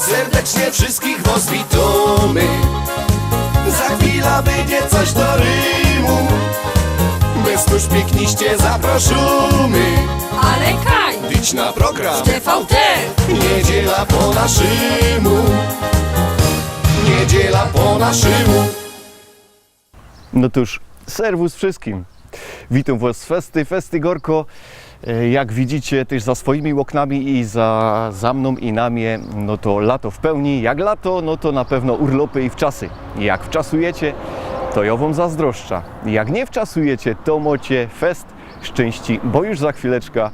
Serdecznie wszystkich was witamy. Za chwilę będzie coś do rymu. Bez tuż piękniście zaproszamy Ale kaj, Idź na program. TVT Niedziela po naszymu Niedziela po naszymu No cóż, serwus wszystkim. Witam Was z Festy, Festy Gorko. E, Jak widzicie też za swoimi oknami i za, za mną i nami, no to lato w pełni. Jak lato, no to na pewno urlopy i wczasy. Jak wczasujecie, to ja Wam zazdroszcza. Jak nie wczasujecie, to mocie fest szczęści, bo już za chwileczkę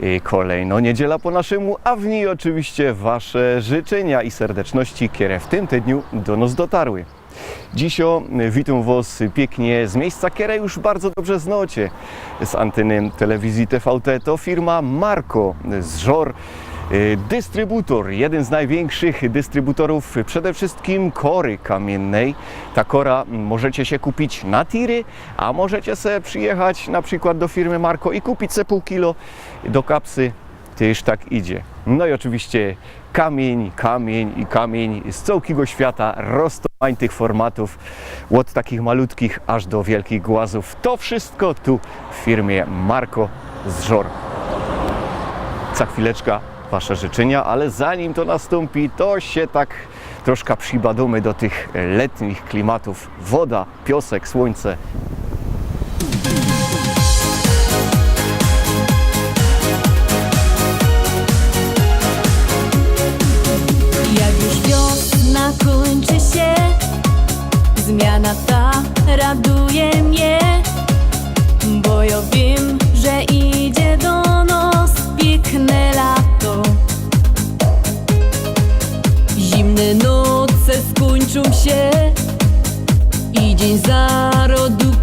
e, kolejno niedziela po naszemu, a w niej oczywiście Wasze życzenia i serdeczności, które w tym tygodniu do nas dotarły. Dzisio witam Was pięknie z miejsca, które już bardzo dobrze znacie z anteny telewizji TVT. To firma Marco z Żor. y, Dystrybutor, jeden z największych dystrybutorów przede wszystkim kory kamiennej. Ta kora możecie się kupić na tiry, a możecie sobie przyjechać na przykład do firmy Marco i kupić se pół kilo do kapsy Tyż tak idzie. No i oczywiście kamień, kamień i kamień z całego świata, roztomań tych formatów, od takich malutkich aż do wielkich głazów. To wszystko tu w firmie Marco z Żor. Za chwileczkę Wasze życzenia, ale zanim to nastąpi, to się tak troszkę przybadamy do tych letnich klimatów. Woda, piosek, słońce, kończy się, zmiana ta raduje mnie, bo ja wiem, że idzie do nas piękne lato. Zimne noce skończą się i dzień zarodu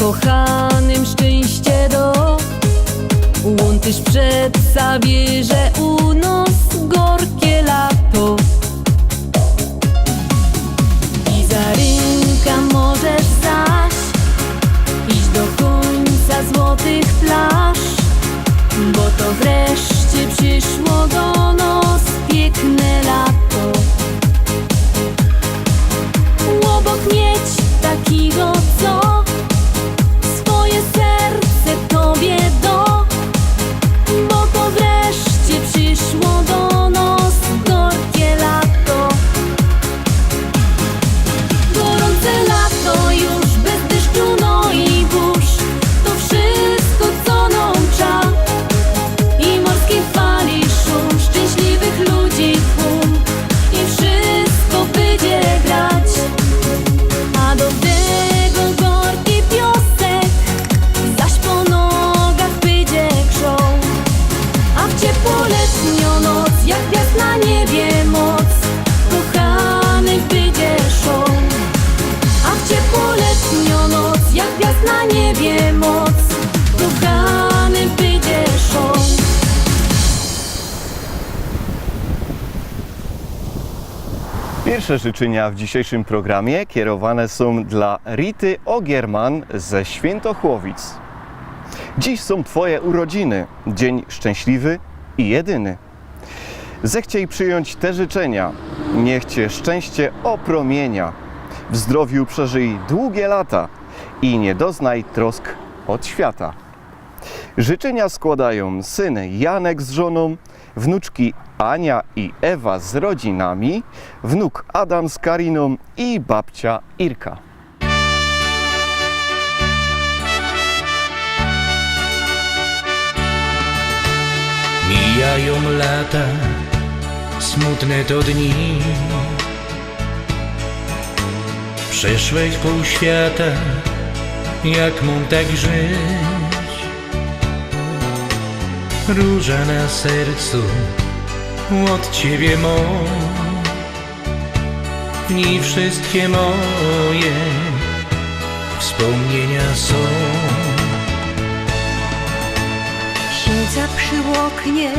Zakochanym szczęście do. Łątysz przeca wie, Ciebie moc, kochany będziesz on. Pierwsze życzenia w dzisiejszym programie kierowane są dla Rity Ogierman ze Świętochłowic. Dziś są Twoje urodziny, dzień szczęśliwy i jedyny. Zechciej przyjąć te życzenia, niech Cię szczęście opromienia. W zdrowiu przeżyj długie lata i nie doznaj trosk od świata. Życzenia składają syn Janek z żoną, wnuczki Ania i Ewa z rodzinami, wnuk Adam z Kariną i babcia Irka. Mijają lata, smutne to dni Przeszłeś pół świata, jak mam tak żyć. Róża na sercu, od ciebie mam Dni wszystkie moje, wspomnienia są. Siedzę przy oknie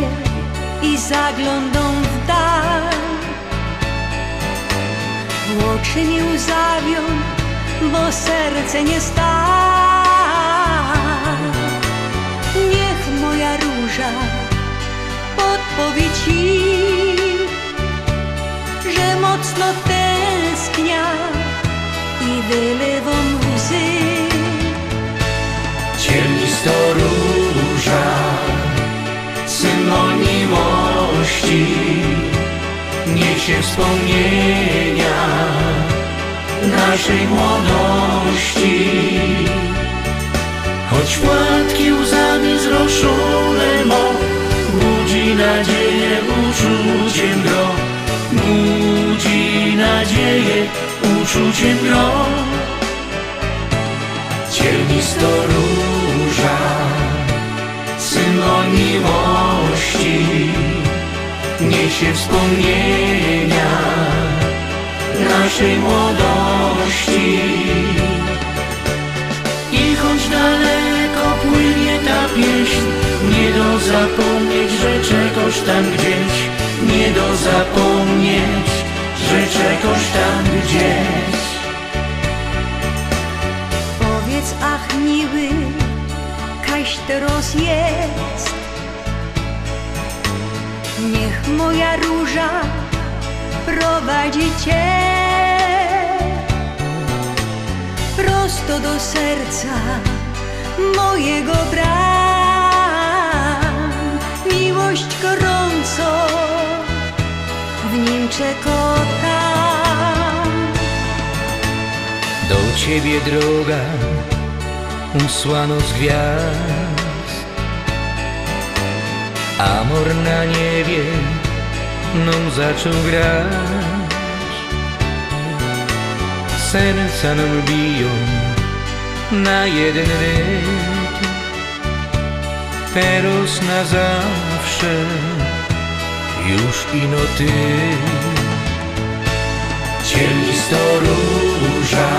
i zaglądam w dal. Oczy mi łzawią, bo serce nie sta ci Że mocno tęsknia i wylewam łzy Ciernista róża, synonimości, niesie wspomnienia naszej młodości. Choć płatki łzami zroszone uczuciem gro, budzi nadzieję uczuciem gro. Ciernista róża, symbol miłości, niesie wspomnienia naszej młodości. I choć daleko płynie ta pieśń, do zapomnieć, że czegoś tam gdzieś, nie do zapomnieć, że czegoś tam gdzieś. Powiedz, ach miły, kaś teraz jest Niech moja róża prowadzi cię Prosto do serca mojego bram Gorąco w nim czekotam Do ciebie droga usłano z gwiazd. Amor na niebie nam zaczął grać. Serca nam biją na jeden rytm. Teraz na zawsze już ino ty Ciernista róża,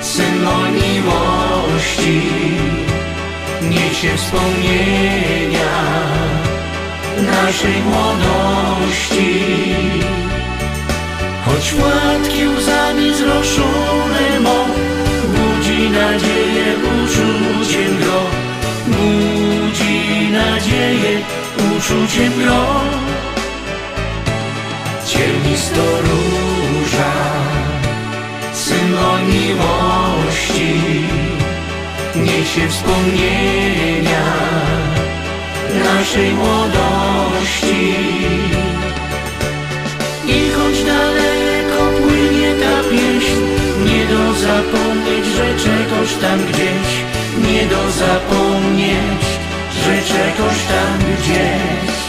symbol miłości, niesie wspomnienia naszej młodości. Choć płatki łzami zroszone mo, budzi nadzieję uczuciem gro, budzi nadzieję uczuciem gro. Ciernista róża, symbol miłości, niesie wspomnienia naszej młodości. I choć daleko płynie ta pieśń, nie do zapomnieć, że czegoś tam gdzieś, nie do zapomnieć, że czegoś tam gdzieś.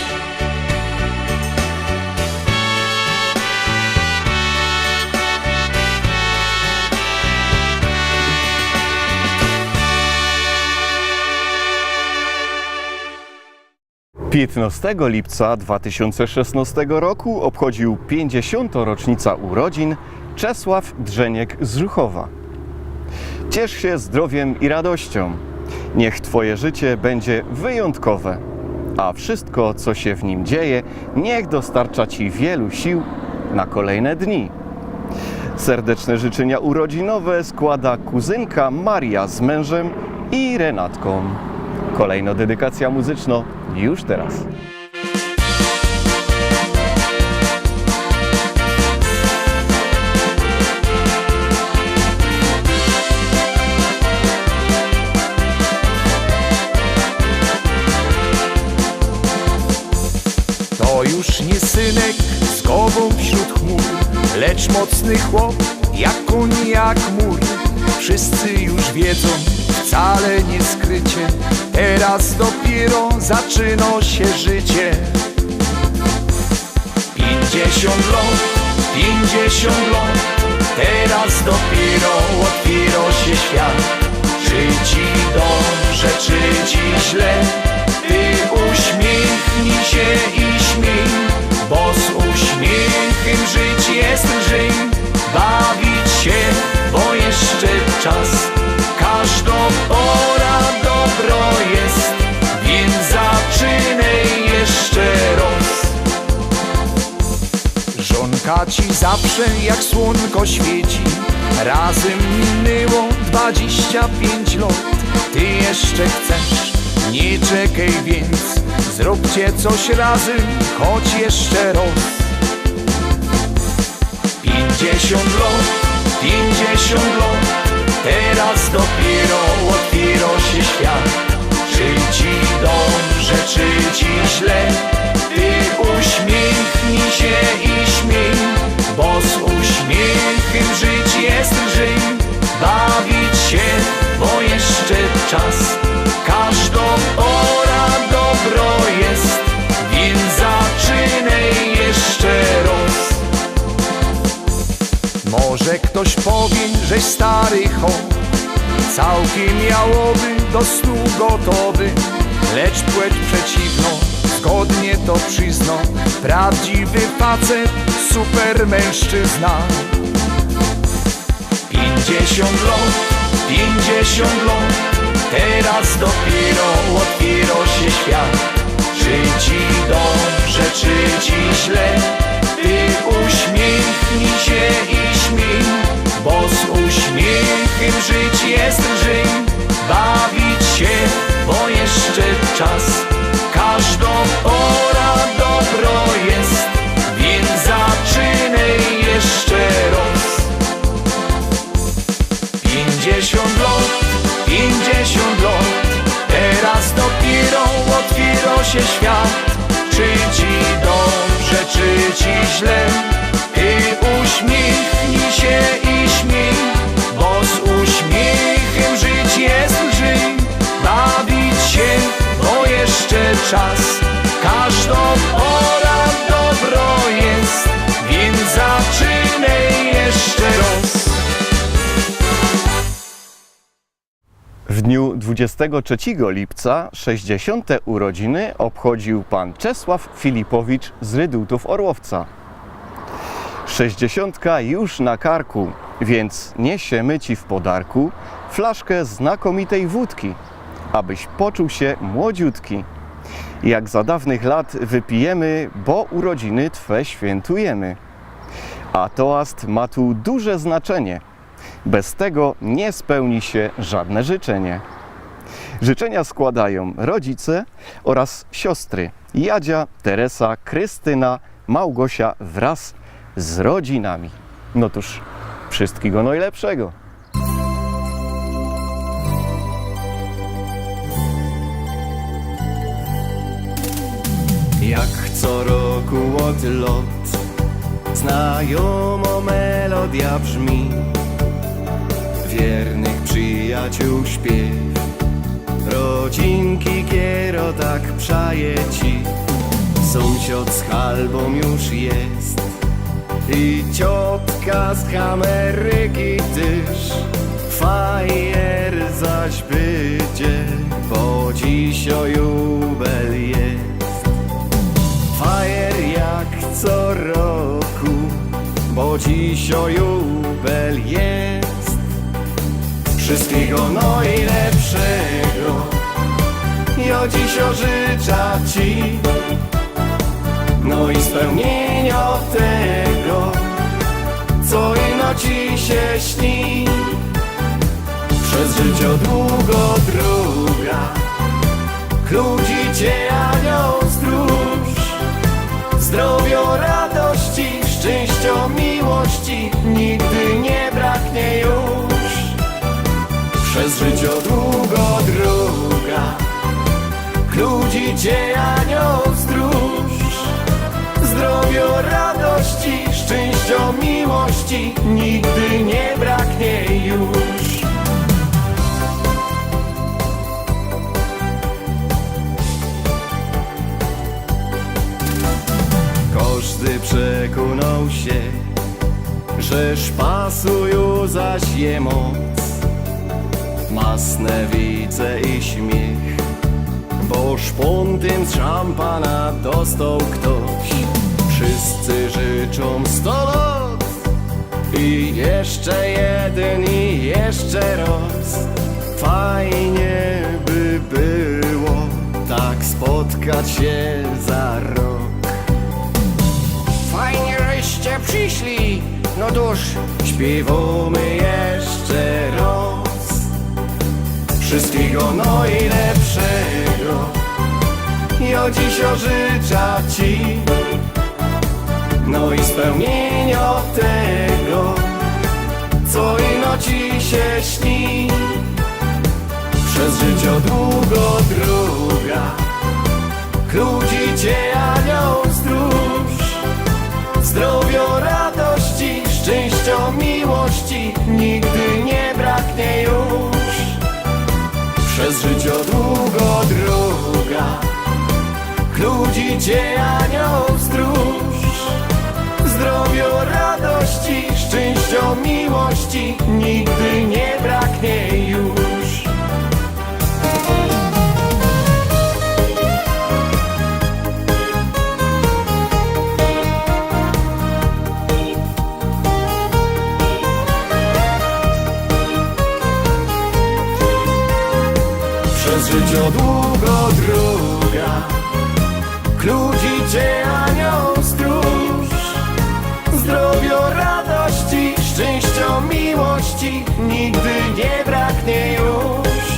Piętnastego lipca 2016 roku obchodził 50. rocznica urodzin Czesław Drzeniek z Żuchowa. Ciesz się zdrowiem i radością. Niech Twoje życie będzie wyjątkowe, a wszystko, co się w nim dzieje, niech dostarcza Ci wielu sił na kolejne dni. Serdeczne życzenia urodzinowe składa kuzynka Maria z mężem i Renatką. Kolejna dedykacja muzyczno już teraz. To już nie synek z gową wśród chmur, lecz mocny chłop, jak koń, jak mur. Wszyscy już wiedzą, wcale nie skrycie, teraz dopiero zaczyna się życie. Pięćdziesiąt lat, pięćdziesiąt lat, teraz dopiero otwiera się świat. Czy ci dobrze, czy ci źle, uśmiechnij się i śmiej, bo z uśmiechem żyć jest lżej. Bawić się, bo jeszcze czas, każda pora dobro jest, więc zaczynaj jeszcze raz. Żonka ci zawsze jak słonko świeci Razem minęło 25 lat Ty jeszcze chcesz, nie czekaj więc Zróbcie coś razem, choć jeszcze raz. 50 lat, 50 lat Teraz dopiero otwiera się świat. Czy ci dobrze, czy ci źle Ty uśmiechnij się i śmiej Bo z uśmiechem żyć jest lżej Bawić się, bo jeszcze czas Każda pora dobro jest Więc zaczynaj jeszcze raz. Może ktoś powie, żeś stary chłop Całkiem miałoby do snu gotowy. Lecz płeć przeciwną zgodnie to przyzna Prawdziwy facet, super mężczyzna. Pięćdziesiąt lat, pięćdziesiąt lat Teraz dopiero otwiera się świat. Czy ci dobrze, czy ci źle? Ty uśmiechnij się i śmiej Bo z uśmiechem czy ci źle Ty uśmiechnij się i śmiej Bo z uśmiechem żyć jest lżej. Bawić się, bo jeszcze czas W dniu 23 lipca 60. urodziny obchodził pan Czesław Filipowicz z Rydutów Orłowca. 60 już na karku, więc niesiemy ci w podarku flaszkę znakomitej wódki, abyś poczuł się młodziutki. Jak za dawnych lat wypijemy, bo urodziny Twe świętujemy. A toast ma tu duże znaczenie. Bez tego nie spełni się żadne życzenie. Życzenia składają rodzice oraz siostry Jadzia, Teresa, Krystyna, Małgosia wraz z rodzinami. No cóż, wszystkiego najlepszego. Jak co roku od lot Znajomo melodia brzmi Wiernych przyjaciół śpiew. Rodzinki kiero tak przaje ci. Sąsiad z halbą już jest. I ciotka z Ameryki też Fajer zaś będzie Bo dziś o jubel jest. Fajer jak co roku. Bo dziś o jubel jest Wszystkiego najlepszego. Ja dziś życzę Ci. No i spełnienia tego Co ino Ci się śni. Przez życie długo droga Ludzi Cię anioł stróż. Zdrowia, radości, szczęścia, miłości Nigdy nie braknie już Przez życie długo droga Ludzi Cię anioł stróż Zdrowia, radości, szczęścia, miłości. Nigdy nie braknie już. Każdy przekonał się, że szpasują zaś je moc Masne wice i śmiech. Bo szpontem z szampana dostał ktoś. Wszyscy życzą sto lat I jeszcze jeden i jeszcze raz. Fajnie by było tak spotkać się za rok. Fajnie, żeście przyszli. No cóż, śpiewamy jeszcze raz. Wszystkiego najlepszego. Ja dziś życzę Ci. No i spełnienia tego, co ino Ci się śni. Przez życie długo droga, ludzi Cię anioł stróż. Zdrowia, radości, szczęścia, miłości Cię anioł stróż Zdrowia, radości, szczęścia, miłości. Nigdy nie braknie już miłości Nigdy nie braknie już.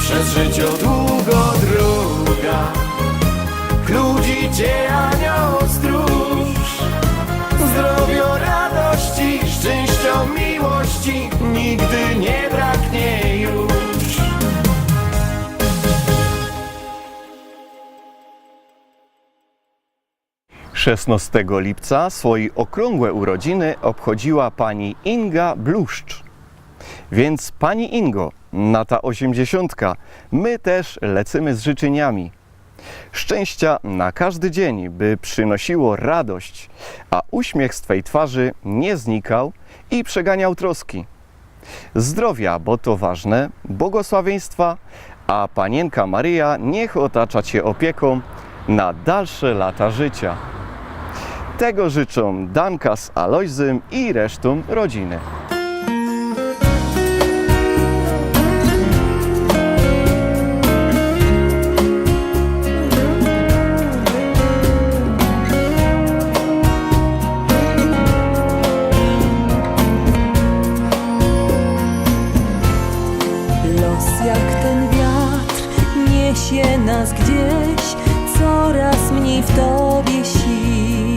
Przez życie długo droga Ludzi Cię anioł stróż. Zdrowia, radości, szczęścia, miłości Nigdy nie braknie 16 lipca swoje okrągłe urodziny obchodziła pani Inga Bluszcz. Więc pani Ingo, na ta osiemdziesiątka, my też lecymy z życzeniami. Szczęścia na każdy dzień, by przynosiło radość, a uśmiech z Twej twarzy nie znikał i przeganiał troski. Zdrowia, bo to ważne, błogosławieństwa, a Panienka Maryja niech otacza Cię opieką na dalsze lata życia. Tego życzą Danka z Alojzym i resztą rodziny. Jak ten wiatr niesie nas gdzieś, coraz mniej w tobie sił.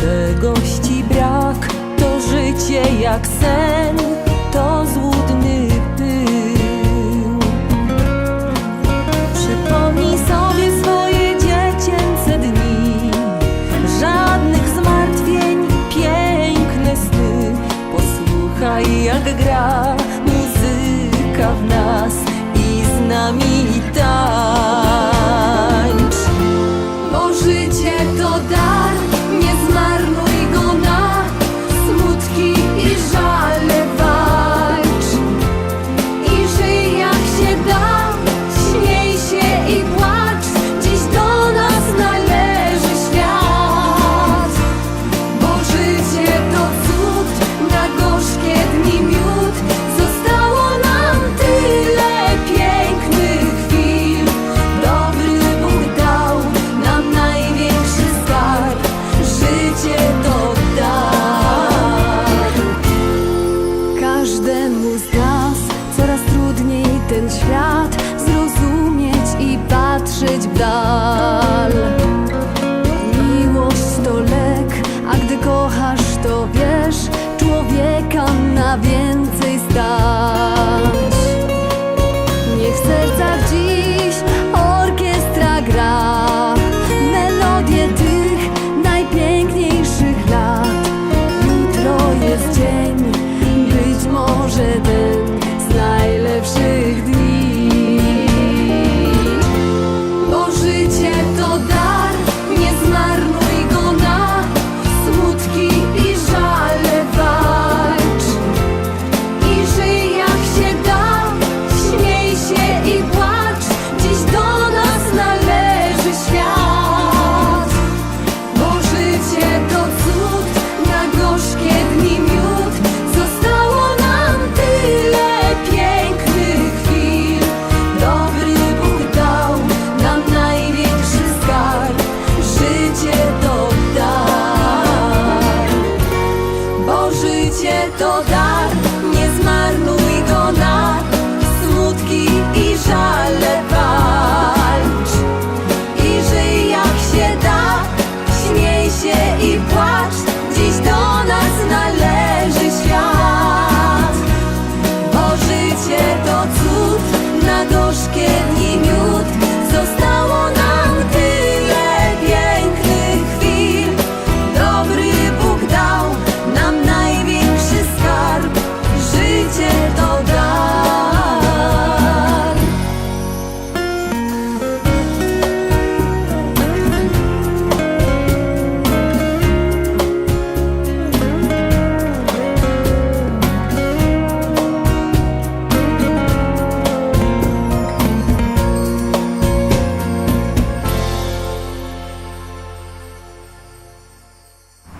Czegoś ci brak, to życie jak sen, to złudny pył. Przypomnij sobie swoje dziecięce dni, żadnych zmartwień, piękne sny. Posłuchaj jak gra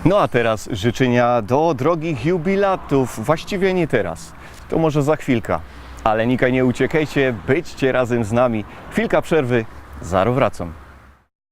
No a teraz życzenia do drogich jubilatów. Właściwie nie teraz, to może za chwilkę. Ale nikaj nie uciekajcie, byćcie razem z nami. Chwilka przerwy, zaraz wracam.